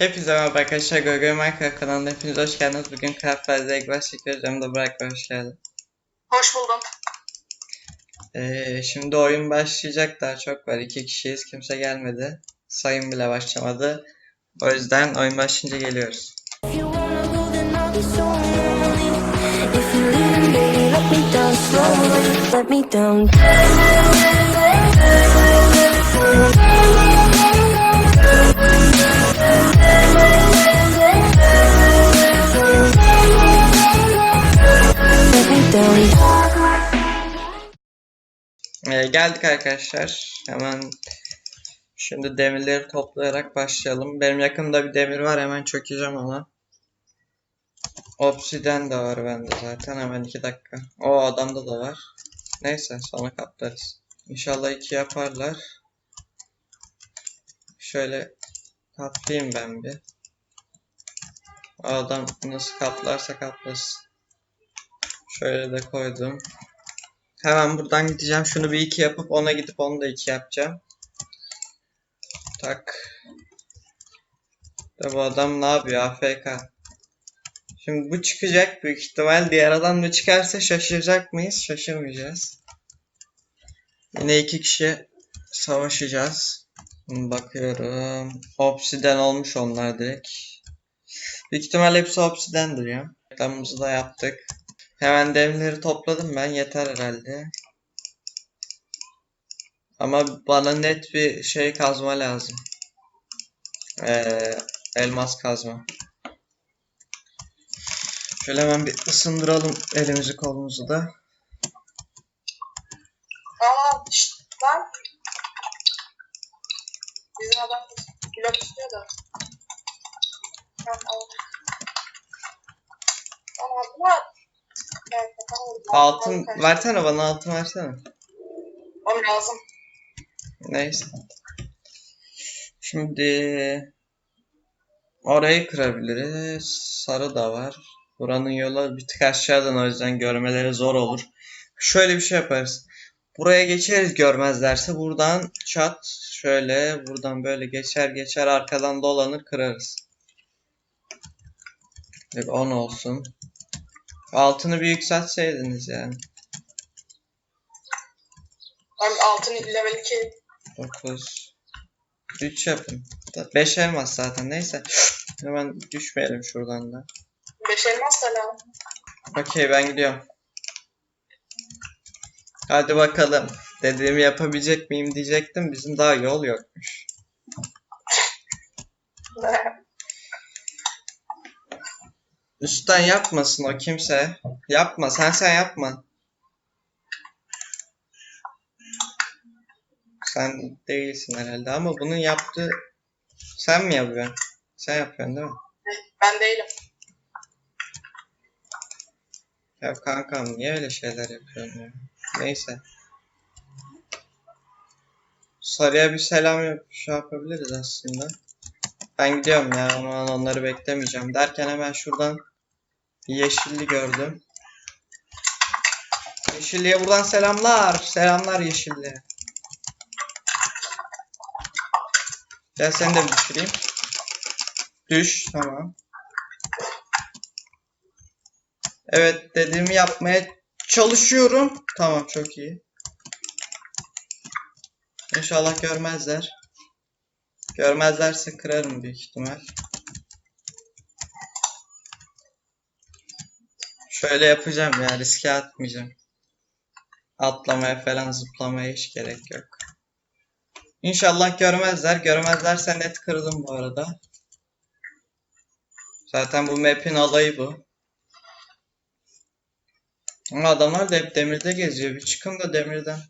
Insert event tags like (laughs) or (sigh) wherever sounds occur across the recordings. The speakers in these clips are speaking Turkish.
Hepinize merhaba arkadaşlar. Gogo Minecraft kanalına hepiniz hoş geldiniz. Bugün Craft Fight'da Egbaş çekiyoruz. Hem de Burak hoş geldin. Hoş buldum. Ee, şimdi oyun başlayacak daha çok var. İki kişiyiz. Kimse gelmedi. Sayım bile başlamadı. O yüzden oyun başlayınca geliyoruz. If Ee, geldik arkadaşlar. Hemen şimdi demirleri toplayarak başlayalım. Benim yakında bir demir var. Hemen çökeceğim ona. Obsidian de var bende zaten. Hemen iki dakika. O adamda da var. Neyse sonra kaplarız. İnşallah iki yaparlar. Şöyle kaplayayım ben bir. O adam nasıl kaplarsa kaplasın. Şöyle de koydum. Hemen buradan gideceğim. Şunu bir iki yapıp ona gidip onu da iki yapacağım. Tak. Da bu adam ne yapıyor? AFK. Şimdi bu çıkacak büyük ihtimal. Diğer adam da çıkarsa şaşıracak mıyız? Şaşırmayacağız. Yine iki kişi savaşacağız. Bakıyorum. Obsidian olmuş onlar direkt. Büyük ihtimal hepsi obsidendir ya. Reklamımızı da yaptık. Hemen demirleri topladım ben. Yeter herhalde. Ama bana net bir şey kazma lazım. Ee, elmas kazma. Şöyle hemen bir ısındıralım elimizi kolumuzu da. Aa şşt lan. Bizim adam blok istiyor da. Tamam al. Tamam var. Evet, tamam. Altın Al, versene bana altın versene. Oğlum lazım. Neyse. Şimdi orayı kırabiliriz. Sarı da var. Buranın yolu bir tık aşağıdan o yüzden görmeleri zor olur. Şöyle bir şey yaparız. Buraya geçeriz görmezlerse buradan çat şöyle buradan böyle geçer geçer arkadan dolanır kırarız. Bir 10 olsun. Altını bir yükseltseydiniz yani. Abi altın level 2. 9 3 yapın. 5 elmas zaten neyse. Hemen düşmeyelim şuradan da. 5 elmas da lazım. Okey ben gidiyorum. Hadi bakalım. Dediğimi yapabilecek miyim diyecektim. Bizim daha yol yokmuş. (laughs) Üstten yapmasın o kimse. Yapma sen sen yapma. Sen değilsin herhalde ama bunun yaptığı sen mi yapıyorsun? Sen yapıyorsun değil mi? ben değilim. Ya kankam niye öyle şeyler yapıyorsun ya? Neyse. Sarıya bir selam yap şey yapabiliriz aslında. Ben gidiyorum ya onları beklemeyeceğim derken hemen şuradan yeşilli gördüm. Yeşilliye buradan selamlar. Selamlar yeşilliye. Gel seni de düşüreyim. Düş tamam. Evet dediğimi yapmaya çalışıyorum. Tamam çok iyi. İnşallah görmezler. Görmezlerse kırarım büyük ihtimal. Şöyle yapacağım ya riske atmayacağım. Atlamaya falan zıplamaya hiç gerek yok. İnşallah görmezler. Görmezlerse net kırdım bu arada. Zaten bu map'in alayı bu. Ama adamlar da hep demirde geziyor. Bir çıkın da demirden.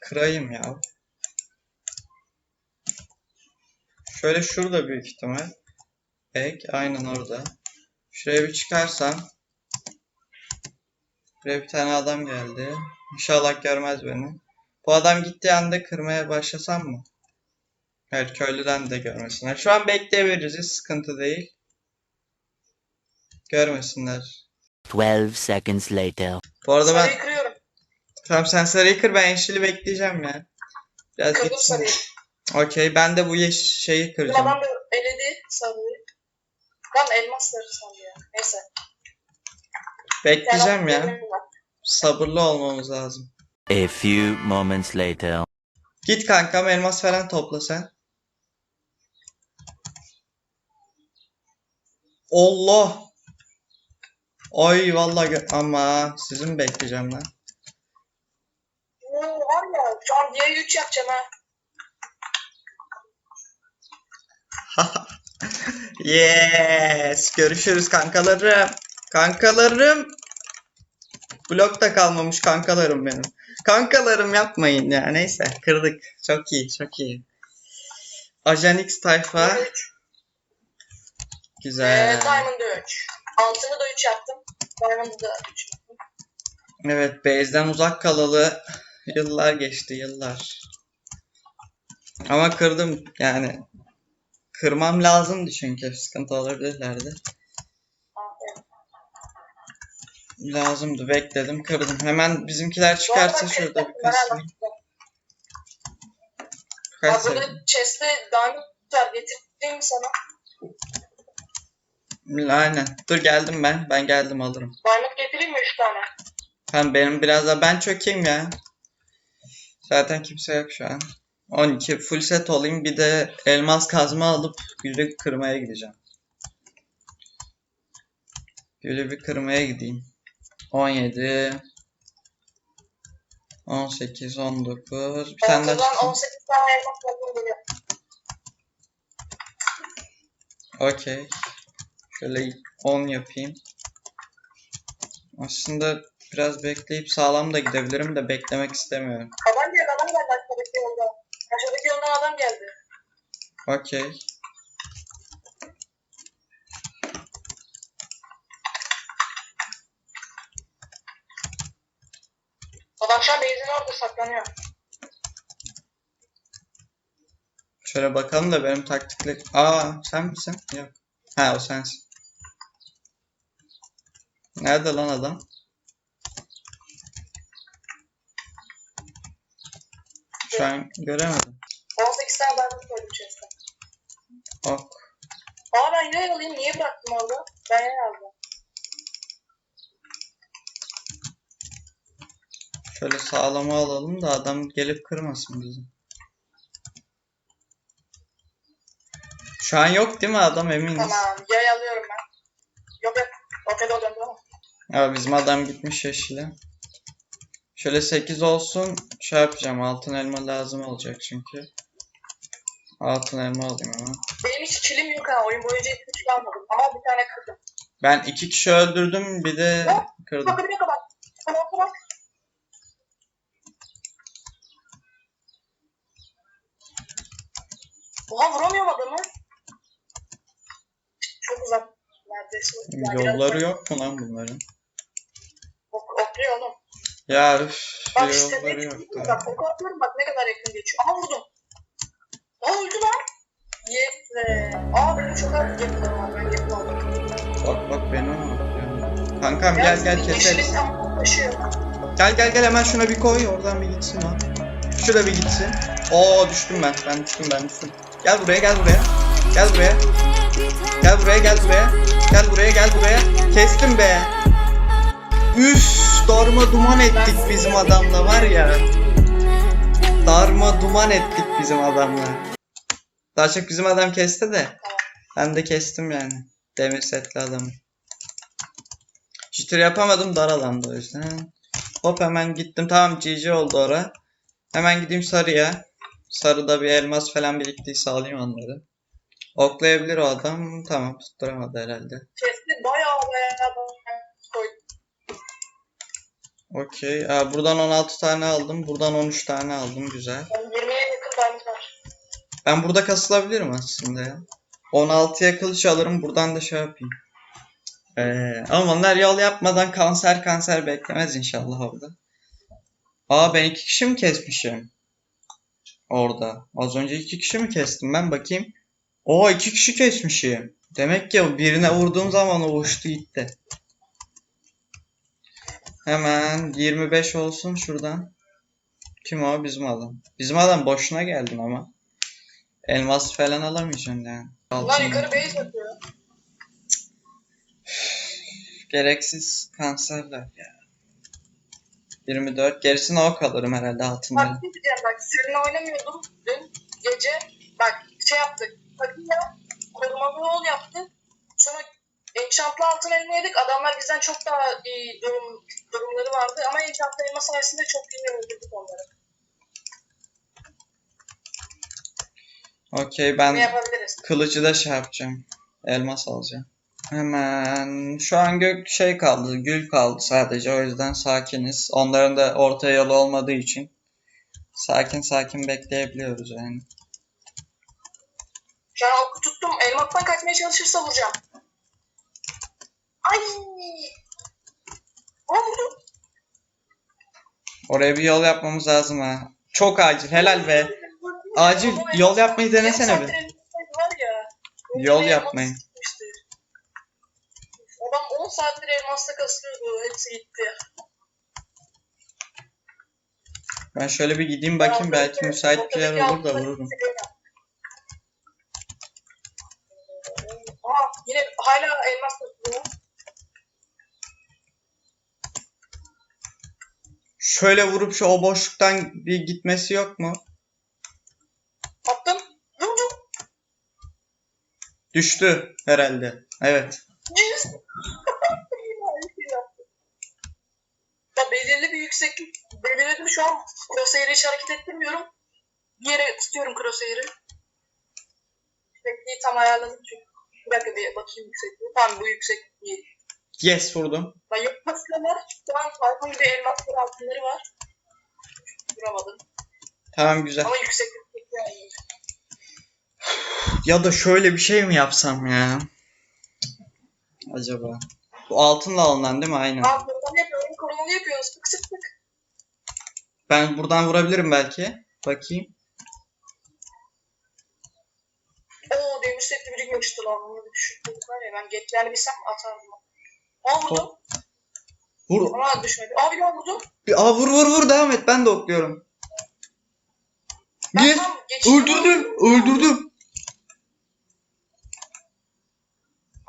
Kırayım ya. Şöyle şurada büyük ihtimal. Ek aynen orada. Şuraya bir çıkarsam. Buraya bir tane adam geldi. İnşallah görmez beni. Bu adam gittiği anda kırmaya başlasam mı? Evet köylüden de görmesinler. Şu an bekleyebiliriz. Hiç sıkıntı değil. Görmesinler. 12 seconds later. Bu arada ben Sarıyı kırıyorum. Tamam sen sarıyı kır ben yeşili bekleyeceğim ya. Biraz Kırdım gitsin. sarıyı. Okey ben de bu yeş şeyi kıracağım. adam da eledi. sarıyı. Lan elmas sarı sandı ya. Neyse. Bekleyeceğim ya. Sabırlı olmamız lazım. A few moments later. Git kankam elmas falan topla sen. Allah. Ay vallahi ama sizin bekleyeceğim lan. Oo, var ya şu an diye 3 yapacağım ha. (laughs) yes. Görüşürüz kankalarım. Kankalarım. Blokta kalmamış kankalarım benim. Kankalarım yapmayın ya. Neyse kırdık. Çok iyi çok iyi. Ajan X tayfa. Üç. Güzel. Ee, Diamond'da 3. Altını da 3 yaptım. Diamond'da da 3 yaptım. Evet, base'den uzak kalalı yıllar geçti, yıllar. Ama kırdım yani. Kırmam lazımdı çünkü sıkıntı olabilirlerdi. Lazımdı, bekledim, kırdım. Hemen bizimkiler çıkarsa şurada bir kasayım. Kaç sayı? burada chest'e Diamond var. Getireyim mi sana? Aynen. Dur geldim ben. Ben geldim alırım. Diamond getireyim mi 3 tane? Hem benim biraz da ben çökeyim ya. Zaten kimse yok şu an. 12 full set olayım bir de elmas kazma alıp gülü kırmaya gideceğim. Gülü bir kırmaya gideyim. 17 18 19 bir tane daha çıksın. 18 tane elmas buldum geliyor. Okey. Şöyle 10 yapayım. Aslında biraz bekleyip sağlam da gidebilirim de beklemek istemiyorum. Adam geldi adam geldi aşağıdaki yolda. Aşağıdaki yoldan adam geldi. Okey. Adam şu an base'in orada saklanıyor. Şöyle bakalım da benim taktikle... Aa sen misin? Yok. Ha o sensin. Nerede lan adam? Şu an göremedim. 18 tane diamond koydum chest'e. Ok. Aa ben yine alayım. Niye bıraktım orada? Ben yine aldım. Şöyle sağlama alalım da adam gelip kırmasın bizi. Şu an yok değil mi adam eminiz? Tamam. Yay alıyorum ben. Yok yok. Otelde alıyorum tamam. Ya bizim adam gitmiş yeşile. Şöyle 8 olsun. Şey yapacağım. Altın elma lazım olacak çünkü. Altın elma alayım hemen. Benim hiç kilim yok ha. Oyun boyunca hiç kill almadım. Ama bir tane kırdım. Ben iki kişi öldürdüm. Bir de kırdım. Bakın bir dakika bak. Bak bak bak. Oha vuramıyorum adamı. Çok uzak. Neredeyse. Ya Yolları yok mu lan bunların? Ok, okluyor oğlum. Ya üf. Bak işte Yolları yok. Bak oku atıyorum bak ne kadar yakın geçiyor. Aha vurdum. Aa öldü lan. Yes be. Aa benim çok az yakınım var. Ben yakın oldum. Bak bak beni ama. Kankam gel gel yeşilin keseriz. Gel gel gel hemen şuna bir koy. Oradan bir gitsin lan. Şurada bir gitsin. Oo düştüm ben. Ben düştüm ben düştüm. Gel buraya gel buraya. Gel buraya. Gel buraya gel buraya. Gel buraya gel buraya. Kestim be. Üf darma duman ettik bizim adamla var ya. Darma duman ettik bizim adamla. Daha çok bizim adam kesti de. Ben de kestim yani. Demir setli adamı. Jitter yapamadım dar alanda o yüzden. Hop hemen gittim. Tamam GG oldu ora. Hemen gideyim sarıya. Sarıda bir elmas falan biriktiyse alayım onları. Oklayabilir o adam. Tamam tutturamadı herhalde. Chest'i bayağı bayağı. Okey. Buradan 16 tane aldım. Buradan 13 tane aldım. Güzel. Yani 20'ye yakın diamond var. Ben burada kasılabilirim aslında ya. 16'ya kılıç alırım. Buradan da şey yapayım. Ee, ama onlar yol yapmadan kanser kanser beklemez inşallah orada. Aa ben iki kişi mi kesmişim? Orada. Az önce iki kişi mi kestim ben bakayım. Oo iki kişi kesmişim. Demek ki birine vurduğum zaman o uçtu gitti. Hemen 25 olsun şuradan. Kim o? Bizim adam. Bizim adam boşuna geldin ama. Elmas falan alamayacaksın yani. Altın. yukarı base yapıyor. Gereksiz kanserler ya. 24. Gerisini ok alırım herhalde altından. Bak ne diyeceğim bak seninle oynamıyordum dün gece. Bak şey yaptık. Takıyla korumalı yol yaptık. Sonra enchantlı altın elma yedik. Adamlar bizden çok daha iyi durum, durumları vardı. Ama enchantlı elma sayesinde çok iyi öldürdük onları. Okey ben kılıcı da şey yapacağım. Elmas alacağım. Hemen şu an gök şey kaldı, gül kaldı sadece o yüzden sakiniz. Onların da orta yolu olmadığı için sakin sakin bekleyebiliyoruz yani. Şu an oku tuttum. Elmaktan kaçmaya çalışırsa vuracağım. Ay! Vurdum. Oraya bir yol yapmamız lazım ha. Çok acil, helal be. Acil yol yapmayı denesene bir. Yol yapmayı. Sıkmıştı. Adam 10 saattir elmasla kasıyordu. Hepsi gitti. Ben şöyle bir gideyim bakayım belki müsait bir yer olur da vururum. Aa yine hala elmas kasıyor. Şöyle vurup şu o boşluktan bir gitmesi yok mu? Attım. Vurdum. Düştü herhalde. Evet. ya belirli bir yükseklik belirledim şu an crosshair'ı hiç hareket ettirmiyorum. Bir yere tutuyorum crosshair'ı. Yüksekliği tam ayarladım çünkü. Bir dakika bir bakayım yüksekliği. Tamam bu yükseklik değil. Yes vurdum. Ben yok başkalar. Şu an farklı bir elmasları altınları var. Vuramadım. Tamam güzel. Ama yükseklik yani. Ya da şöyle bir şey mi yapsam ya? Acaba. Bu altınla alınan değil mi? Aynen. Aa korumalı yapıyorum. Korumalı yapıyoruz. Sık sık sık. Ben buradan vurabilirim belki. Bakayım. Oo demir setli birikmemişti lan. Bunu bir düşürdük var ya. Ben geçlerini bilsem atardım. Aa vurdum. Vur. Ama düşmedi. Aa bir daha vurdum. Bir, aa, vur vur vur devam et. Ben de okluyorum. Ben. Öldürdüm. Öldürdüm.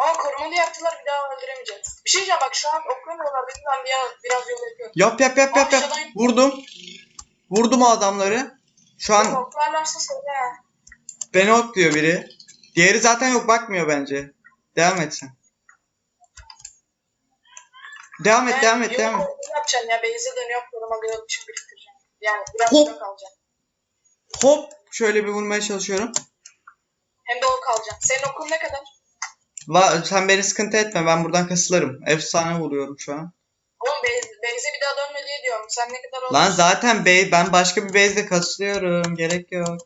Aa korumalı yaptılar bir daha öldüremeyeceğiz. Bir şey diyeceğim bak şu an oklamıyorlar. Benim ben biraz, biraz yol yapıyorum. Yap yap yap yap yap. Aşağıdayım. Vurdum. Vurdum adamları. Şu an Oklarlarsa söyle ha. beni okluyor biri. Diğeri zaten yok bakmıyor bence. Devam et sen. Devam et Ben devam et devam et. korumalı yapacağım ya. Beyze dönüyor korumalı yol için biriktireceğim. Yani biraz Hop. kalacak. Hop şöyle bir vurmaya çalışıyorum. Hem de o kalacak. Senin okul ne kadar? Va sen beni sıkıntı etme ben buradan kasılırım. Efsane vuruyorum şu an. Oğlum Beyze, bir daha dönme diye diyorum. Sen ne kadar oldu? Lan zaten bey ben başka bir base'de kasılıyorum. Gerek yok.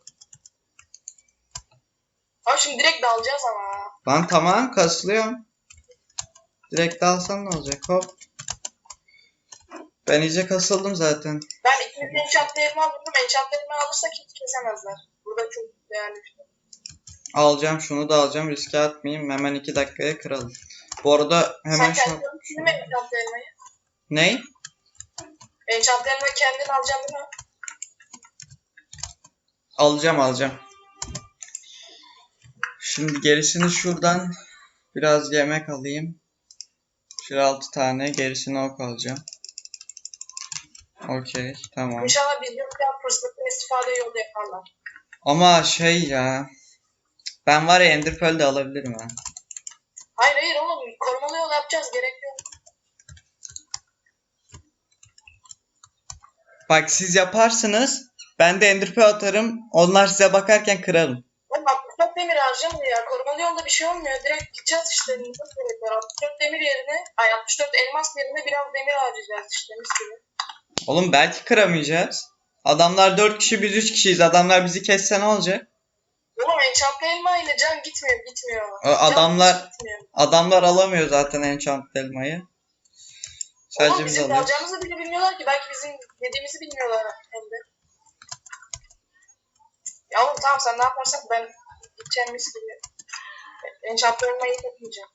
Abi şimdi direkt dalacağız ama. Lan tamam kasılıyorum. Direkt alsam ne olacak hop. Ben iyice kasıldım zaten. Ben elma vurdum. Enchantlı elma alırsak hiç kesemezler. Burada çok değerli bir şey. Alacağım şunu da alacağım riske atmayayım. Hemen iki dakikaya kıralım. Bu arada hemen Sen şu... kendin elmayı? Ney? Enchantlı elmayı kendin alacaksın değil mi? Alacağım alacağım. Şimdi gerisini şuradan biraz yemek alayım. Şöyle 6 tane gerisini ok alacağım. Okey tamam. İnşallah biz yokken fırsatın istifade yolu yaparlar. Ama şey ya. Ben var ya Ender Pearl de alabilirim ha. Hayır hayır oğlum korumalı yol yapacağız gerek yok. Bak siz yaparsınız. Ben de Ender Pearl atarım. Onlar size bakarken kırarım. Oğlum 64 demir harcamıyor ya. Korumalı yolda bir şey olmuyor. Direkt gideceğiz işte. Nasıl gerek var? 64 demir yerine, ay 64 elmas yerine biraz demir harcayacağız işte. Mis gibi. Oğlum belki kıramayacağız. Adamlar 4 kişi biz 3 kişiyiz. Adamlar bizi kesse ne olacak? Oğlum enchantlı elma ile can gitmiyor gitmiyor. Adamlar- gitmiyor. Adamlar alamıyor zaten enchant elmayı. Sadece Oğlum biz bizim alıyoruz. alacağımızı bile bilmiyorlar ki. Belki bizim dediğimizi bilmiyorlar hem de. Ya oğlum tamam sen ne yaparsan ben gideceğim mis gibi. Enchantlı elmayı yapmayacağım.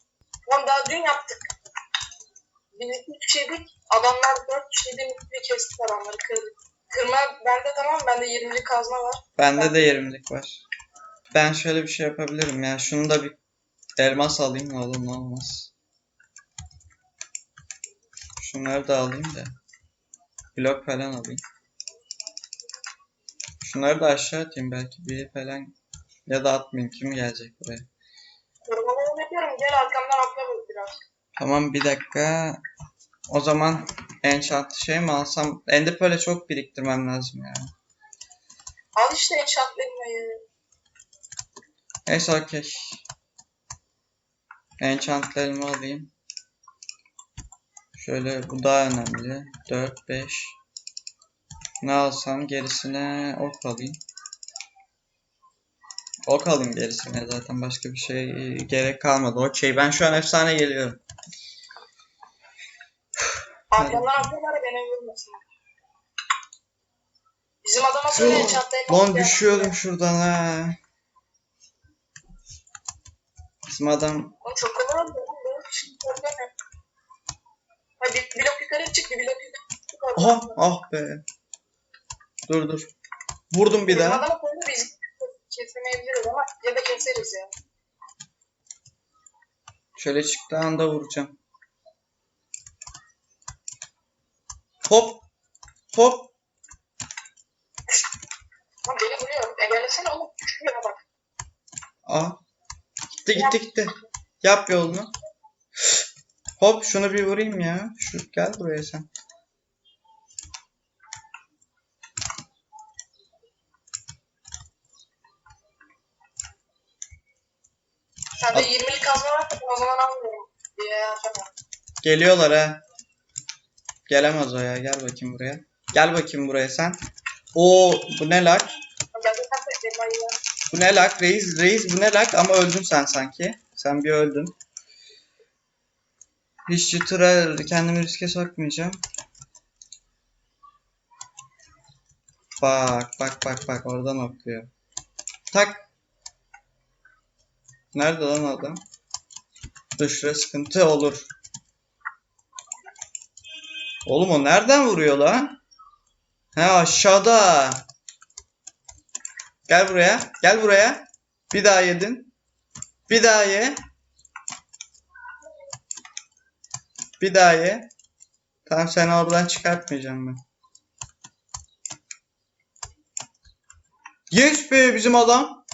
Oğlum daha dün yaptık. Biz üç kişiydik. Adamlar dört kişiydi. Bir kestik adamları kırdık. Kırma bende tamam bende 20'lik kazma var. Bende de 20'lik var. Ben şöyle bir şey yapabilirim ya. Şunu da bir elmas alayım ne olur ne olmaz. Şunları da alayım da. Blok falan alayım. Şunları da aşağı atayım belki biri falan ya da atmayayım kim gelecek buraya. Korumalı yol yapıyorum. Gel arkamdan atla böyle biraz. Tamam bir dakika. O zaman enchant şey mi alsam? Ender Pearl'e çok biriktirmem lazım ya. Al işte enchantlarını. Neyse okey. Enchantlarımı alayım. Şöyle bu daha önemli. 4, 5. Ne alsam gerisine ok alayım. Ok alayım gerisine zaten başka bir şey e, gerek kalmadı. Okey ben şu an efsane geliyorum. Arkamdan atıyorlar beni vurmasın. Bizim adama söyle enchantlarını. Lan düşüyordum şuradan ha. Bizim adam Oğlum çok kolay şey. Hadi blok yukarı çık, blok yukarı çık. Aha ah be. Dur dur. Vurdum bir Bizim daha. adama koydu biz kesemeyebiliriz ama ya da keseriz ya. Şöyle çıktığı anda vuracağım. Hop. Hop. Lan beni vuruyor. Engellesene oğlum. Şuraya bak. Aa. Gitti gitti gitti. Yap yolunu. Hop şunu bir vurayım ya. Şu gel buraya sen. Sende 20'lik kazma ben o zaman almıyorum. Yapamam. Geliyorlar ha. Gelemez o ya. Gel bakayım buraya. Gel bakayım buraya sen. Oo bu ne lak? Bu ne lak reis reis bu ne lak ama öldün sen sanki. Sen bir öldün. Hiç jitıra kendimi riske sokmayacağım. Bak bak bak bak oradan okuyor. Tak. Nerede lan adam? Dur şuraya sıkıntı olur. Oğlum o nereden vuruyor lan? He aşağıda. Gel buraya. Gel buraya. Bir daha yedin. Bir daha ye. Bir daha ye. Tamam seni oradan çıkartmayacağım ben. Yes be bizim adam.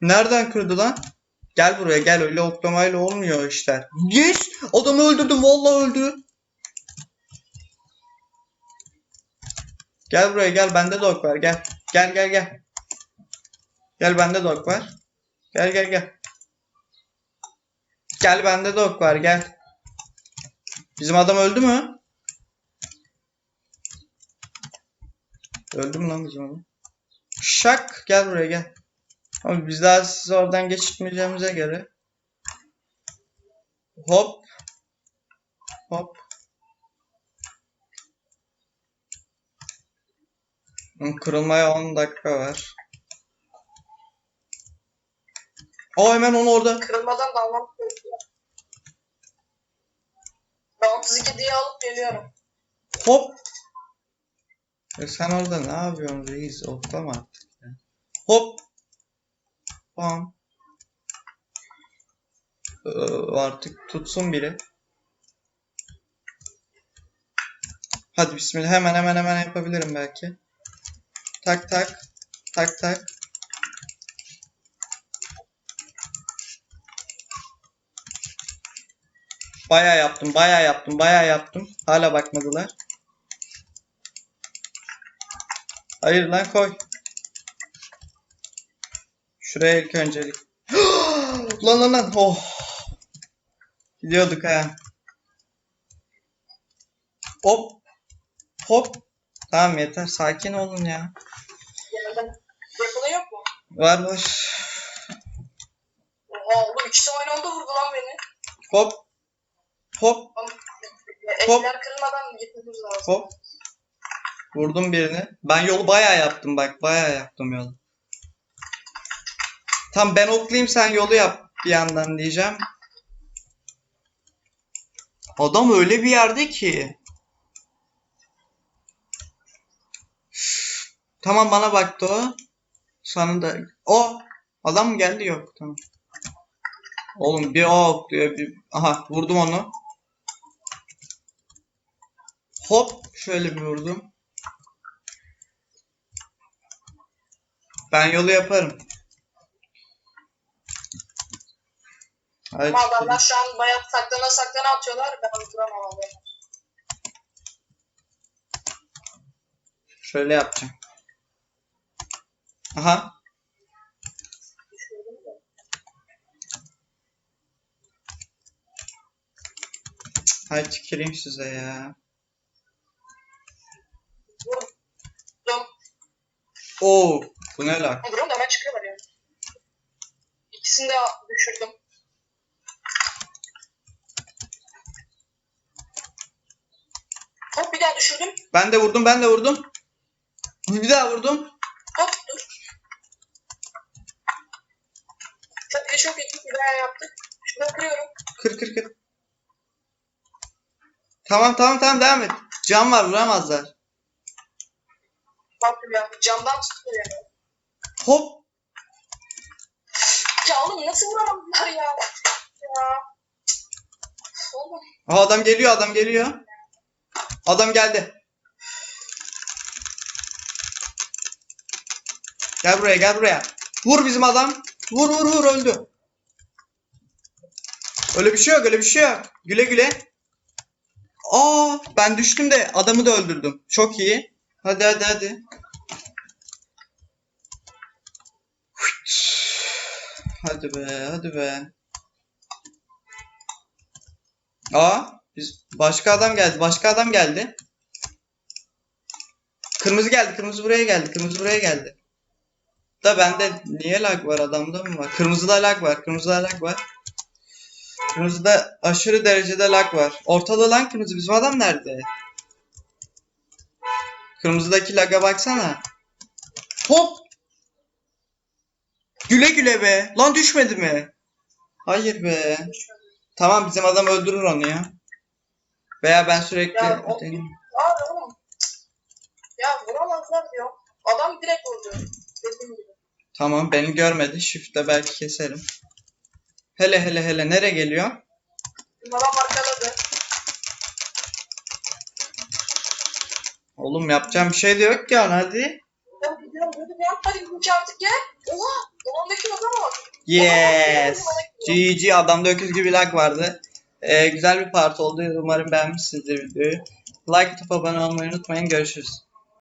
Nereden kırdı lan? Gel buraya gel öyle oklamayla olmuyor işler. Yes! Adamı öldürdüm vallahi öldü. Gel buraya gel bende de ok var gel. Gel gel gel. Gel bende de ok var. Gel gel gel. Gel bende de ok var gel. Bizim adam öldü mü? Öldü mü lan bizim adam? Şak gel buraya gel. Abi biz daha sizi oradan geçirtmeyeceğimize göre. Hop. Hop. Kırılmaya 10 dakika var. O hemen onu orada. Kırılmadan dalmam gerekiyor. Ben 32 diye alıp geliyorum. Hop. E sen orada ne yapıyorsun reis? Oklama artık ya. Hop. Bam. Ee, artık tutsun biri. Hadi bismillah hemen hemen hemen yapabilirim belki. Tak tak. Tak tak. Bayağı yaptım, bayağı yaptım, bayağı yaptım. Hala bakmadılar. Hayır lan koy. Şuraya ilk öncelik. (gasps) lan lan lan. Oh. Gidiyorduk ha. Hop. Hop. Tamam yeter. Sakin olun ya. Yapılı yok mu? Var var. Oha oğlum ikisi aynı anda vurdu lan beni. Hop. Hop. Hop. Eller kırılmadan gitmemiz lazım. Hop. Vurdum birini. Ben yolu bayağı yaptım bak. Bayağı yaptım yolu. Tam ben oklayayım sen yolu yap bir yandan diyeceğim. Adam öyle bir yerde ki. Tamam bana baktı o. Sonunda o adam mı geldi yok tamam. Oğlum bir o diyor bir aha vurdum onu. Hop şöyle bir vurdum. Ben yolu yaparım. Hadi Ama adamlar şu an bayağı saklana saklana atıyorlar. Ben duramam abi. Şöyle yapacağım. Aha. Hay tüküreyim size ya. Vurdum. Oo, bu ne lan? Vuruyorum da hemen çıkıyorlar yani. İkisini de düşürdüm. Hop bir daha düşürdüm. Ben de vurdum, ben de vurdum. Bir daha vurdum. Hop dur. Çok iyi çok iyi. Bir daha yaptık. Şunu kırıyorum. Kır kır kır. Tamam tamam tamam devam et. Can var vuramazlar. Baktım ya. Camdan tutuyor. Hop. Ya oğlum nasıl vuramadılar ya? Ya. Oğlum. Aha, adam geliyor adam geliyor. Adam geldi. Gel buraya gel buraya. Vur bizim adam. Vur vur vur öldü. Öyle bir şey yok öyle bir şey yok. Güle güle. Aa ben düştüm de adamı da öldürdüm. Çok iyi. Hadi hadi hadi. Hadi be hadi be. Aa biz başka adam geldi. Başka adam geldi. Kırmızı geldi. Kırmızı buraya geldi. Kırmızı buraya geldi. Da bende niye lag var? Adamda mı var? Kırmızıda lag var. Kırmızıda lag var. Kırmızıda aşırı derecede lag var. Ortada lan kırmızı. Bizim adam nerede? Kırmızıdaki laga baksana. Hop! Güle güle be. Lan düşmedi mi? Hayır be. Tamam bizim adam öldürür onu ya. Veya ben sürekli... Ya, o- Aa oğlum. Ya vuramazlar diyor. Adam direkt vurdu. Tamam beni görmedi. Shift'le belki keserim. Hele hele hele nereye geliyor? Adam arkaladı. Oğlum yapacağım bir şey de yok ki ona hadi. Ya gidiyorum dedim ya. Hadi gidelim artık ya. Oha. Babamdaki adama bak. Yes. GG adamda öküz gibi lag vardı. Ee, güzel bir part oldu. Umarım beğenmişsinizdir videoyu. Like atıp abone olmayı unutmayın. Görüşürüz.